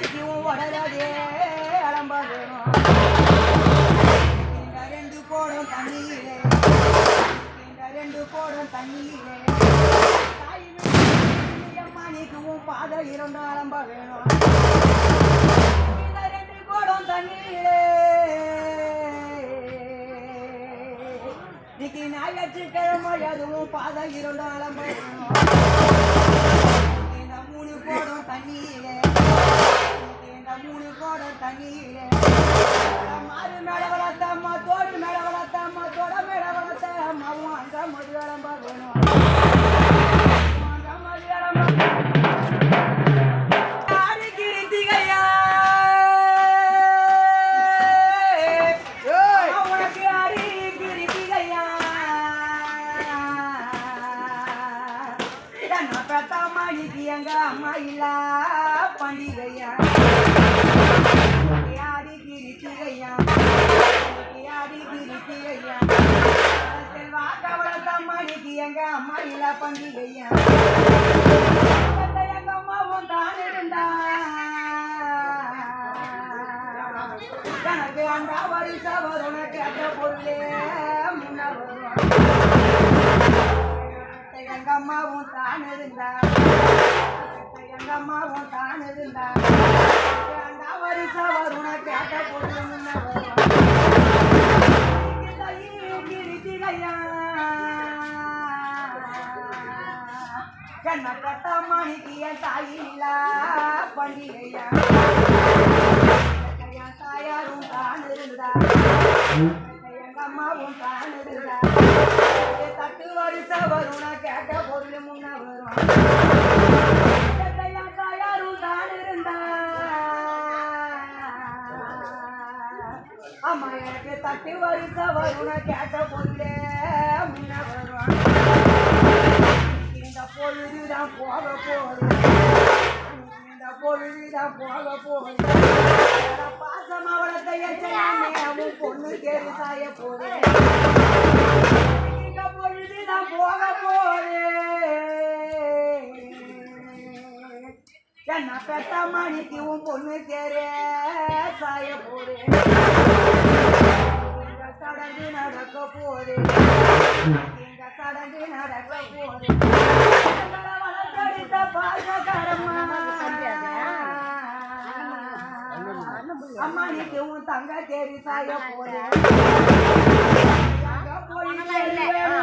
மணிக்கும் உடலதே அலம்ப ரெண்டு போடும் தண்ணியிலே ரெண்டு போடும் தண்ணியிலே தாயின் மணிக்கும் பாதை இரண்டு அலம்ப வேணும் ரெண்டு கோடம் தண்ணியிலே இன்னைக்கு ஞாயிற்றுக்கிழமை அதுவும் பாதை இரண்டு அலம்ப வேணும் என்ன பெத்த மணிக்கு எங்க அம்மா இல்ல பண்டிகையா யாரி கிரித்திகையா யாரி கிரித்திகையா செல்வாக்க வளர்த்த மணிக்கு எங்க அம்மா இல்ல பண்டிகையா எங்க அம்மாவும் தான் இருந்தா எனக்கு அந்த வயசா வரும் கேட்ட பொருளே முன்ன வரும் அம்மாவும் தான் இருந்தா எங்க அம்மாவும் தான் இருந்தா அந்த வரிசா வரும் கேட்ட பொருள் கண்ண கட்ட மணிக்கு என் தாயில்ல பண்டிகையா என் தாயாரும் தான் இருந்தா அம்மா எனக்கு தட்டு வருஷ வரும் கேட்ட பொருளே முன்ன வரும் இந்த பொழுதுதான் போக போகுது. இந்த பொழுதுதான் போக போகுது. பாசம் அவளத்தை எச்சையாமே பொண்ணு கேள்வி சாய போகுது. என்ன பெத்த மணிக்கு உன் பொண்ணு தேரே சாய இந்த சடங்கு நடக்க இந்த சடங்கு நடக்க எங்களை வளர்த்தெடுத்த பாசகரம்மா. அம்மா நீக்கு உன் தங்க தேடி சாய அங்க போய்.